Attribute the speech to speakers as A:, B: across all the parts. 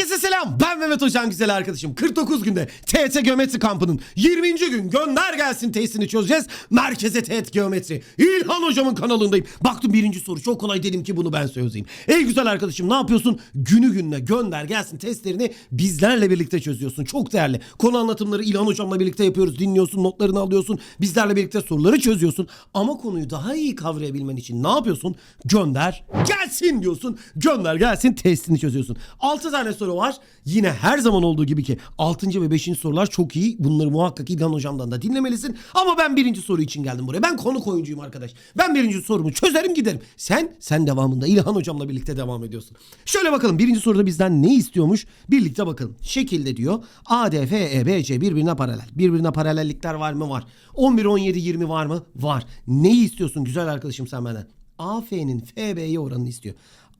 A: Herkese selam. Ben Mehmet Hocam güzel arkadaşım. 49 günde TET Geometri kampının 20. gün gönder gelsin testini çözeceğiz. Merkeze TET Geometri. İlhan Hocam'ın kanalındayım. Baktım birinci soru çok kolay dedim ki bunu ben çözeyim. Ey güzel arkadaşım ne yapıyorsun? Günü gününe gönder gelsin testlerini bizlerle birlikte çözüyorsun. Çok değerli. Konu anlatımları İlhan Hocam'la birlikte yapıyoruz. Dinliyorsun, notlarını alıyorsun. Bizlerle birlikte soruları çözüyorsun. Ama konuyu daha iyi kavrayabilmen için ne yapıyorsun? Gönder gelsin diyorsun. Gönder gelsin testini çözüyorsun. 6 tane soru var. Yine her zaman olduğu gibi ki 6. ve 5. sorular çok iyi. Bunları muhakkak İlhan Hocam'dan da dinlemelisin. Ama ben birinci soru için geldim buraya. Ben konu oyuncuyum arkadaş. Ben birinci sorumu çözerim giderim. Sen, sen devamında İlhan Hocam'la birlikte devam ediyorsun. Şöyle bakalım birinci soruda bizden ne istiyormuş? Birlikte bakalım. Şekilde diyor. A, D, F, E, B, C birbirine paralel. Birbirine paralellikler var mı? Var. 11, 17, 20 var mı? Var. Neyi istiyorsun güzel arkadaşım sen benden? AF'nin FB'ye oranını istiyor.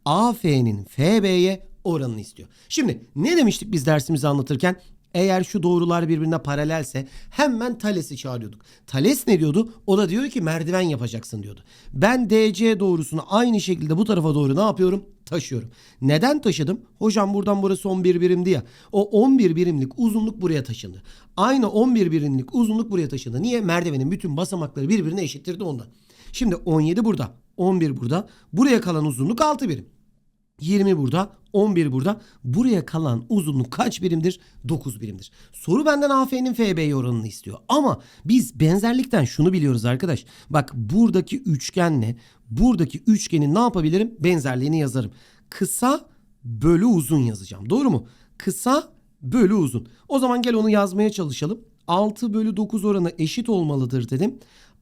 A: AF'nin FB'ye oranını istiyor. Şimdi ne demiştik biz dersimizi anlatırken? Eğer şu doğrular birbirine paralelse hemen Thales'i çağırıyorduk. Thales ne diyordu? O da diyor ki merdiven yapacaksın diyordu. Ben DC doğrusunu aynı şekilde bu tarafa doğru ne yapıyorum? Taşıyorum. Neden taşıdım? Hocam buradan burası 11 birimdi ya. O 11 birimlik uzunluk buraya taşındı. Aynı 11 birimlik uzunluk buraya taşındı. Niye? Merdivenin bütün basamakları birbirine eşittirdi ondan. Şimdi 17 burada, 11 burada. Buraya kalan uzunluk 6 birim. 20 burada, 11 burada. Buraya kalan uzunluk kaç birimdir? 9 birimdir. Soru benden AF'nin FB'ye oranını istiyor. Ama biz benzerlikten şunu biliyoruz arkadaş. Bak buradaki üçgenle buradaki üçgenin ne yapabilirim? Benzerliğini yazarım. Kısa bölü uzun yazacağım. Doğru mu? Kısa bölü uzun. O zaman gel onu yazmaya çalışalım. 6 bölü 9 oranı eşit olmalıdır dedim.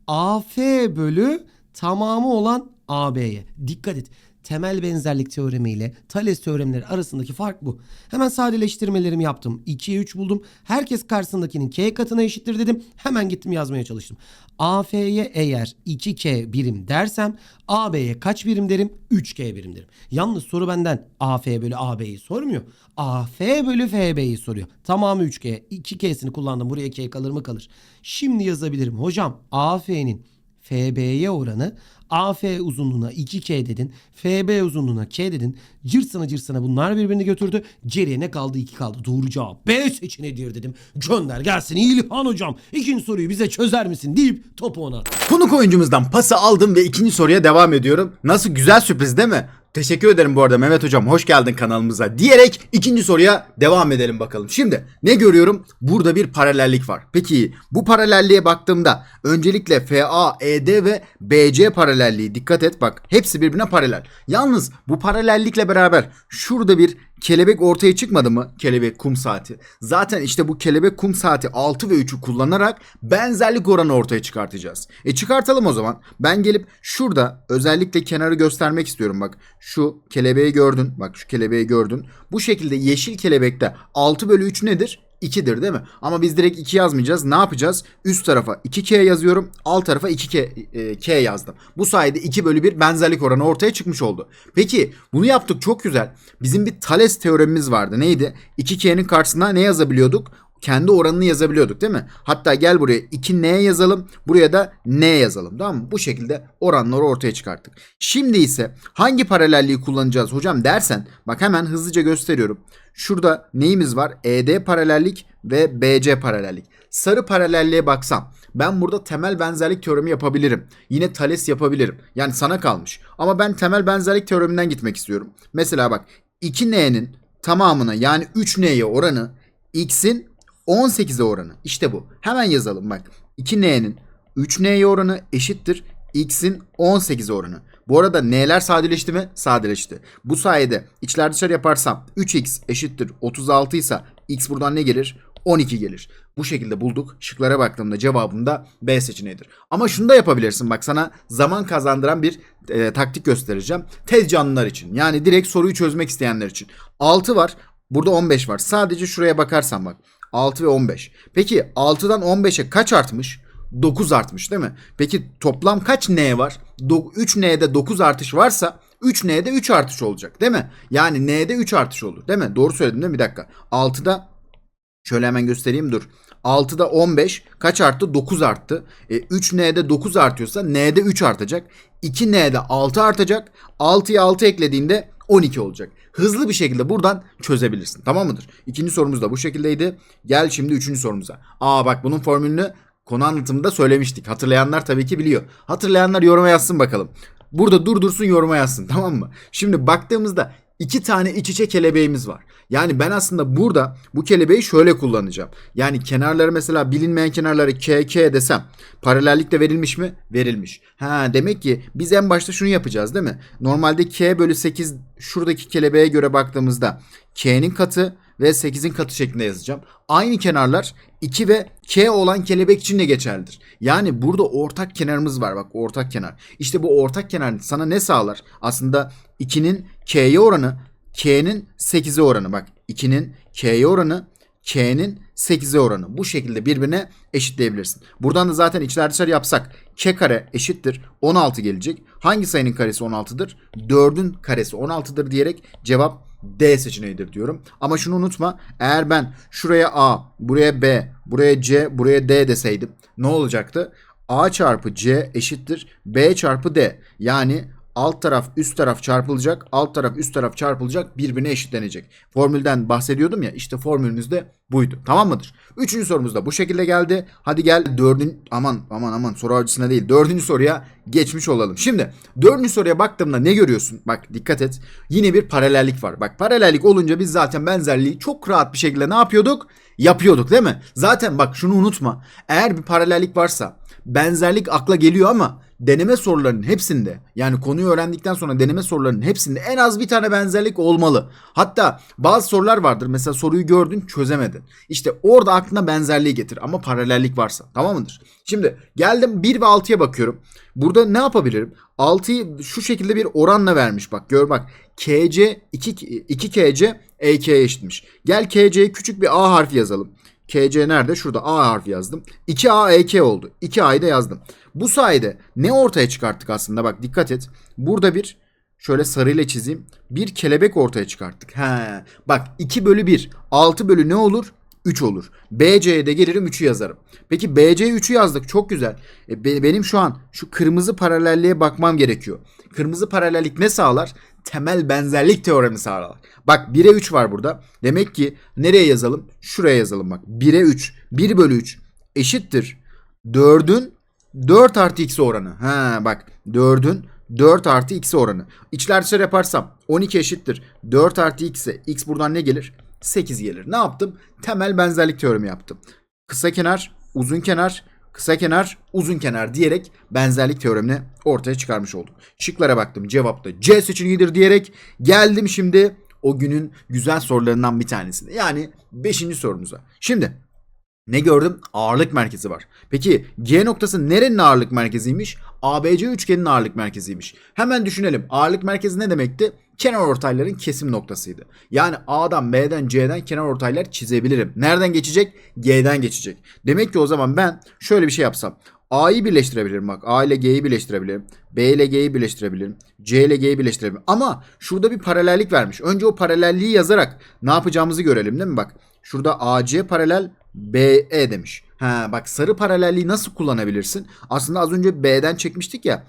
A: AF bölü tamamı olan AB'ye. Dikkat et. Temel benzerlik teoremi ile Thales teoremleri arasındaki fark bu. Hemen sadeleştirmelerimi yaptım. 2'ye 3 buldum. Herkes karşısındakinin k katına eşittir dedim. Hemen gittim yazmaya çalıştım. AF'ye eğer 2k birim dersem AB'ye kaç birim derim? 3k birim derim. Yalnız soru benden AF bölü AB'yi sormuyor. AF bölü FB'yi soruyor. Tamamı 3k. 2k'sini kullandım. Buraya k kalır mı kalır. Şimdi yazabilirim. Hocam AF'nin FB'ye oranı AF uzunluğuna 2K dedin. FB uzunluğuna K dedin. Cırsana cırsana bunlar birbirini götürdü. Geriye ne kaldı? 2 kaldı. Doğru cevap B seçeneğidir dedim. Gönder gelsin İlhan hocam. İkinci soruyu bize çözer misin deyip topu ona attı.
B: Konuk oyuncumuzdan pası aldım ve ikinci soruya devam ediyorum. Nasıl güzel sürpriz değil mi? Teşekkür ederim bu arada Mehmet Hocam hoş geldin kanalımıza diyerek ikinci soruya devam edelim bakalım. Şimdi ne görüyorum? Burada bir paralellik var. Peki bu paralelliğe baktığımda öncelikle FA, ED ve BC paralelliği dikkat et bak hepsi birbirine paralel. Yalnız bu paralellikle beraber şurada bir kelebek ortaya çıkmadı mı? Kelebek kum saati. Zaten işte bu kelebek kum saati 6 ve 3'ü kullanarak benzerlik oranı ortaya çıkartacağız. E çıkartalım o zaman. Ben gelip şurada özellikle kenarı göstermek istiyorum bak. Şu kelebeği gördün. Bak şu kelebeği gördün. Bu şekilde yeşil kelebekte 6 bölü 3 nedir? 2'dir değil mi? Ama biz direkt 2 yazmayacağız. Ne yapacağız? Üst tarafa 2K yazıyorum. Alt tarafa 2K e, K yazdım. Bu sayede 2 bölü 1 benzerlik oranı ortaya çıkmış oldu. Peki bunu yaptık çok güzel. Bizim bir Thales teoremimiz vardı. Neydi? 2K'nin karşısına ne yazabiliyorduk? Kendi oranını yazabiliyorduk değil mi? Hatta gel buraya 2 n yazalım. Buraya da n yazalım. Tamam mı? Bu şekilde oranları ortaya çıkarttık. Şimdi ise hangi paralelliği kullanacağız hocam dersen bak hemen hızlıca gösteriyorum. Şurada neyimiz var? ED paralellik ve BC paralellik. Sarı paralelliğe baksam ben burada temel benzerlik teoremi yapabilirim. Yine Thales yapabilirim. Yani sana kalmış. Ama ben temel benzerlik teoreminden gitmek istiyorum. Mesela bak 2n'nin tamamına yani 3n'ye oranı x'in 18'e oranı. İşte bu. Hemen yazalım bak. 2n'nin 3n'ye oranı eşittir x'in 18'e oranı. Bu arada n'ler sadeleşti mi? Sadeleşti. Bu sayede içler dışarı yaparsam 3x eşittir 36 ise x buradan ne gelir? 12 gelir. Bu şekilde bulduk. Şıklara baktığımda cevabım da B seçeneğidir. Ama şunu da yapabilirsin. Bak sana zaman kazandıran bir e, taktik göstereceğim. Tez canlılar için. Yani direkt soruyu çözmek isteyenler için. 6 var. Burada 15 var. Sadece şuraya bakarsan bak. 6 ve 15. Peki 6'dan 15'e kaç artmış? 9 artmış değil mi? Peki toplam kaç n var? 3n'de 9 artış varsa 3n'de 3 artış olacak değil mi? Yani n'de 3 artış olur değil mi? Doğru söyledim değil mi? Bir dakika. 6'da şöyle hemen göstereyim dur. 6'da 15 kaç arttı? 9 arttı. E, 3n'de 9 artıyorsa n'de 3 artacak. 2n'de 6 artacak. 6'ya 6 eklediğinde 12 olacak. Hızlı bir şekilde buradan çözebilirsin. Tamam mıdır? İkinci sorumuz da bu şekildeydi. Gel şimdi üçüncü sorumuza. Aa bak bunun formülünü konu anlatımında söylemiştik. Hatırlayanlar tabii ki biliyor. Hatırlayanlar yoruma yazsın bakalım. Burada durdursun yoruma yazsın tamam mı? Şimdi baktığımızda iki tane iç içe kelebeğimiz var. Yani ben aslında burada bu kelebeği şöyle kullanacağım. Yani kenarları mesela bilinmeyen kenarları K, K desem paralellik de verilmiş mi? Verilmiş. Ha demek ki biz en başta şunu yapacağız değil mi? Normalde K bölü 8 şuradaki kelebeğe göre baktığımızda K'nin katı ve 8'in katı şeklinde yazacağım. Aynı kenarlar 2 ve K olan kelebek için de geçerlidir. Yani burada ortak kenarımız var bak ortak kenar. İşte bu ortak kenar sana ne sağlar? Aslında 2'nin K'ye oranı K'nin 8'e oranı bak 2'nin K'ye oranı K'nin 8'e oranı. Bu şekilde birbirine eşitleyebilirsin. Buradan da zaten içler dışarı yapsak K kare eşittir 16 gelecek. Hangi sayının karesi 16'dır? 4'ün karesi 16'dır diyerek cevap D seçeneğidir diyorum. Ama şunu unutma. Eğer ben şuraya A, buraya B, buraya C, buraya D deseydim ne olacaktı? A çarpı C eşittir B çarpı D. Yani alt taraf üst taraf çarpılacak, alt taraf üst taraf çarpılacak, birbirine eşitlenecek. Formülden bahsediyordum ya işte formülümüz de buydu. Tamam mıdır? Üçüncü sorumuz da bu şekilde geldi. Hadi gel dördüncü aman aman aman soru avcısına değil dördüncü soruya geçmiş olalım. Şimdi dördüncü soruya baktığımda ne görüyorsun? Bak dikkat et. Yine bir paralellik var. Bak paralellik olunca biz zaten benzerliği çok rahat bir şekilde ne yapıyorduk? Yapıyorduk değil mi? Zaten bak şunu unutma. Eğer bir paralellik varsa benzerlik akla geliyor ama deneme sorularının hepsinde yani konuyu öğrendikten sonra deneme sorularının hepsinde en az bir tane benzerlik olmalı. Hatta bazı sorular vardır mesela soruyu gördün çözemedin. İşte orada aklına benzerliği getir ama paralellik varsa tamam mıdır? Şimdi geldim 1 ve 6'ya bakıyorum. Burada ne yapabilirim? 6'yı şu şekilde bir oranla vermiş bak gör bak. KC 2, 2 KC EK'ye eşitmiş. Gel KC'ye küçük bir A harfi yazalım. KC nerede? Şurada A harfi yazdım. 2A EK oldu. 2A'yı da yazdım. Bu sayede ne ortaya çıkarttık aslında? Bak dikkat et. Burada bir şöyle sarıyla çizeyim. Bir kelebek ortaya çıkarttık. He. Bak 2 bölü 1. 6 bölü ne olur? 3 olur. BC'ye de gelirim 3'ü yazarım. Peki BC'ye 3'ü yazdık. Çok güzel. E, be- benim şu an şu kırmızı paralelliğe bakmam gerekiyor. Kırmızı paralellik ne sağlar? Temel benzerlik teoremi sağlar. Bak 1'e 3 var burada. Demek ki nereye yazalım? Şuraya yazalım bak. 1'e 3. 1 bölü 3 eşittir. 4'ün 4 artı x oranı. Ha bak 4'ün 4 artı x oranı. İçler dışarı yaparsam 12 eşittir. 4 artı x'e x buradan ne gelir? 8 gelir. Ne yaptım? Temel benzerlik teoremi yaptım. Kısa kenar, uzun kenar, kısa kenar, uzun kenar diyerek benzerlik teoremini ortaya çıkarmış olduk. Şıklara baktım. Cevapta C seçeneğidir diyerek geldim şimdi o günün güzel sorularından bir tanesine. Yani 5. sorumuza. Şimdi ne gördüm? Ağırlık merkezi var. Peki G noktası nerenin ağırlık merkeziymiş? ABC üçgenin ağırlık merkeziymiş. Hemen düşünelim. Ağırlık merkezi ne demekti? Kenar ortayların kesim noktasıydı. Yani A'dan, B'den, C'den kenar ortaylar çizebilirim. Nereden geçecek? G'den geçecek. Demek ki o zaman ben şöyle bir şey yapsam. A'yı birleştirebilirim bak. A ile G'yi birleştirebilirim. B ile G'yi birleştirebilirim. C ile G'yi birleştirebilirim. Ama şurada bir paralellik vermiş. Önce o paralelliği yazarak ne yapacağımızı görelim değil mi? Bak şurada AC paralel BE demiş. Ha bak sarı paralelliği nasıl kullanabilirsin? Aslında az önce B'den çekmiştik ya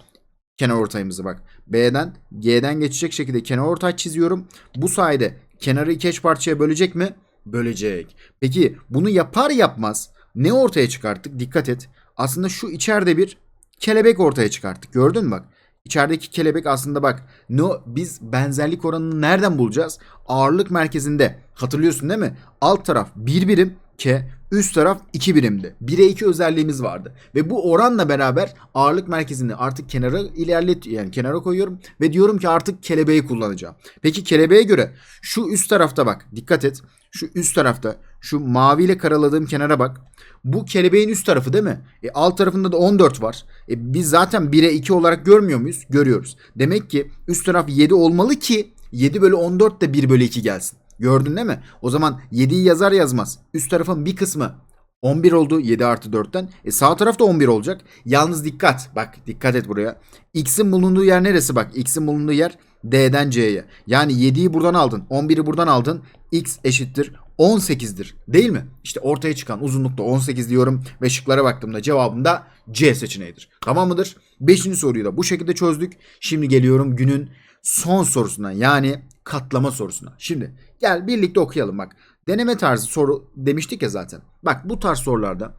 B: kenar ortayımızı bak. B'den G'den geçecek şekilde kenar ortay çiziyorum. Bu sayede kenarı iki eş parçaya bölecek mi? Bölecek. Peki bunu yapar yapmaz ne ortaya çıkarttık? Dikkat et. Aslında şu içeride bir kelebek ortaya çıkarttık. Gördün mü bak? İçerideki kelebek aslında bak no biz benzerlik oranını nereden bulacağız? Ağırlık merkezinde. Hatırlıyorsun değil mi? Alt taraf bir birim K, üst taraf 2 birimdi. 1'e 2 özelliğimiz vardı. Ve bu oranla beraber ağırlık merkezini artık kenara ilerlet yani kenara koyuyorum ve diyorum ki artık kelebeği kullanacağım. Peki kelebeğe göre şu üst tarafta bak dikkat et. Şu üst tarafta şu maviyle karaladığım kenara bak. Bu kelebeğin üst tarafı değil mi? E, alt tarafında da 14 var. E, biz zaten 1'e 2 olarak görmüyor muyuz? Görüyoruz. Demek ki üst taraf 7 olmalı ki 7 bölü 14 de 1 bölü 2 gelsin. Gördün değil mi? O zaman 7'yi yazar yazmaz. Üst tarafın bir kısmı 11 oldu 7 artı 4'ten. E sağ tarafta 11 olacak. Yalnız dikkat. Bak dikkat et buraya. X'in bulunduğu yer neresi bak. X'in bulunduğu yer D'den C'ye. Yani 7'yi buradan aldın. 11'i buradan aldın. X eşittir 18'dir. Değil mi? İşte ortaya çıkan uzunlukta 18 diyorum ve şıklara baktığımda cevabım da C seçeneğidir. Tamam mıdır? 5. soruyu da bu şekilde çözdük. Şimdi geliyorum günün son sorusuna yani katlama sorusuna. Şimdi gel birlikte okuyalım bak. Deneme tarzı soru demiştik ya zaten. Bak bu tarz sorularda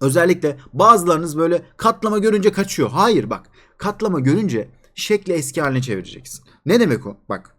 B: özellikle bazılarınız böyle katlama görünce kaçıyor. Hayır bak katlama görünce şekli eski haline çevireceksin. Ne demek o? Bak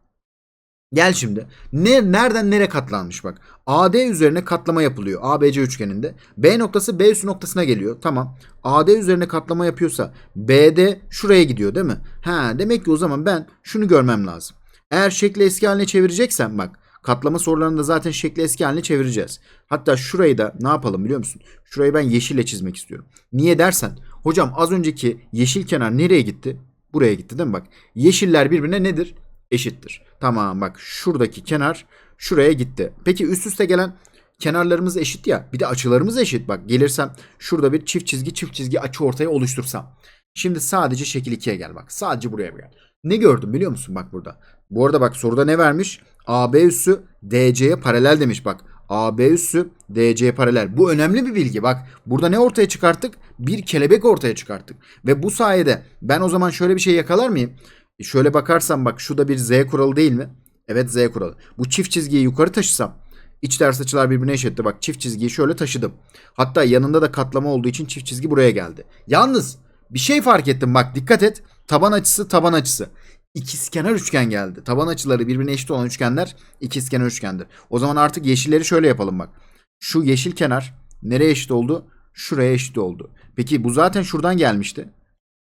B: Gel şimdi. Ne, nereden nereye katlanmış bak. AD üzerine katlama yapılıyor. ABC üçgeninde. B noktası B üssü noktasına geliyor. Tamam. AD üzerine katlama yapıyorsa BD şuraya gidiyor değil mi? Ha demek ki o zaman ben şunu görmem lazım. Eğer şekli eski haline çevireceksem bak. Katlama sorularında zaten şekli eski haline çevireceğiz. Hatta şurayı da ne yapalım biliyor musun? Şurayı ben yeşille çizmek istiyorum. Niye dersen hocam az önceki yeşil kenar nereye gitti? Buraya gitti değil mi bak. Yeşiller birbirine nedir? Eşittir. Tamam bak şuradaki kenar şuraya gitti. Peki üst üste gelen kenarlarımız eşit ya. Bir de açılarımız eşit. Bak gelirsem şurada bir çift çizgi çift çizgi açı ortaya oluştursam. Şimdi sadece şekil 2'ye gel bak. Sadece buraya gel. Ne gördüm biliyor musun bak burada. Bu arada bak soruda ne vermiş? AB üssü DC'ye paralel demiş bak. AB üssü DC'ye paralel. Bu önemli bir bilgi. Bak burada ne ortaya çıkarttık? Bir kelebek ortaya çıkarttık. Ve bu sayede ben o zaman şöyle bir şey yakalar mıyım? E Şöyle bakarsam bak şu da bir Z kuralı değil mi? Evet Z kuralı. Bu çift çizgiyi yukarı taşısam iç ters açılar birbirine eşitti. Bak çift çizgiyi şöyle taşıdım. Hatta yanında da katlama olduğu için çift çizgi buraya geldi. Yalnız bir şey fark ettim bak dikkat et. Taban açısı taban açısı. İkizkenar üçgen geldi. Taban açıları birbirine eşit olan üçgenler ikizkenar üçgendir. O zaman artık yeşilleri şöyle yapalım bak. Şu yeşil kenar nereye eşit oldu? Şuraya eşit oldu. Peki bu zaten şuradan gelmişti.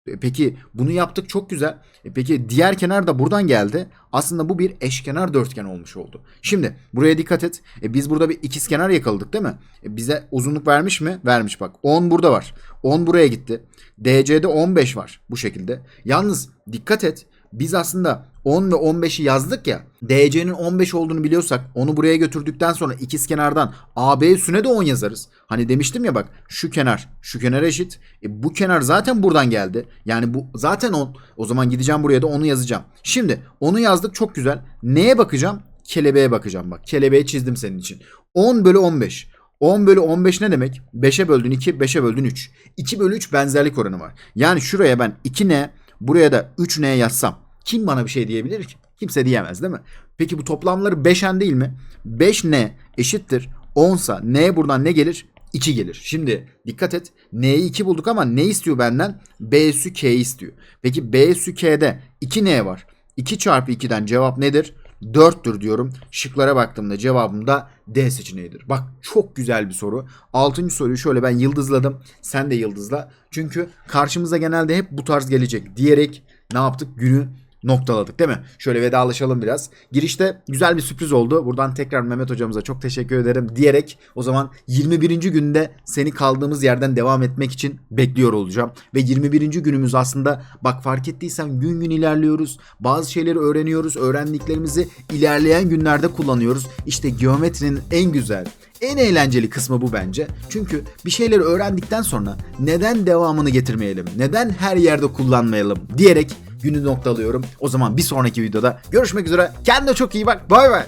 B: E, Peki bunu yaptık çok güzel. E Peki diğer kenar da buradan geldi. Aslında bu bir eşkenar dörtgen olmuş oldu. Şimdi buraya dikkat et. E biz burada bir ikizkenar yakaladık değil mi? E bize uzunluk vermiş mi? Vermiş bak. 10 burada var. 10 buraya gitti. DC'de 15 var bu şekilde. Yalnız dikkat et. Biz aslında 10 ve 15'i yazdık ya. DC'nin 15 olduğunu biliyorsak onu buraya götürdükten sonra ikiz kenardan AB üstüne de 10 yazarız. Hani demiştim ya bak şu kenar şu kenar eşit. E bu kenar zaten buradan geldi. Yani bu zaten 10. O zaman gideceğim buraya da onu yazacağım. Şimdi onu yazdık çok güzel. Neye bakacağım? Kelebeğe bakacağım bak. Kelebeği çizdim senin için. 10 bölü 15. 10 bölü 15 ne demek? 5'e böldün 2, 5'e böldün 3. 2 bölü 3 benzerlik oranı var. Yani şuraya ben 2n, buraya da 3n yazsam kim bana bir şey diyebilir ki? Kimse diyemez değil mi? Peki bu toplamları 5n değil mi? 5n eşittir 10 sa n buradan ne gelir? 2 gelir. Şimdi dikkat et. N'yi 2 bulduk ama ne istiyor benden? B üssü K'yi istiyor. Peki B üssü K'de 2N var. 2 çarpı 2'den cevap nedir? 4'tür diyorum. Şıklara baktığımda cevabım da D seçeneğidir. Bak çok güzel bir soru. Altıncı soruyu şöyle ben yıldızladım. Sen de yıldızla. Çünkü karşımıza genelde hep bu tarz gelecek diyerek ne yaptık? Günü noktaladık değil mi? Şöyle vedalaşalım biraz. Girişte güzel bir sürpriz oldu. Buradan tekrar Mehmet hocamıza çok teşekkür ederim diyerek o zaman 21. günde seni kaldığımız yerden devam etmek için bekliyor olacağım. Ve 21. günümüz aslında bak fark ettiysen gün gün ilerliyoruz. Bazı şeyleri öğreniyoruz. Öğrendiklerimizi ilerleyen günlerde kullanıyoruz. İşte geometrinin en güzel, en eğlenceli kısmı bu bence. Çünkü bir şeyleri öğrendikten sonra neden devamını getirmeyelim? Neden her yerde kullanmayalım diyerek günü noktalıyorum. O zaman bir sonraki videoda görüşmek üzere. Kendine çok iyi bak. Bay bay.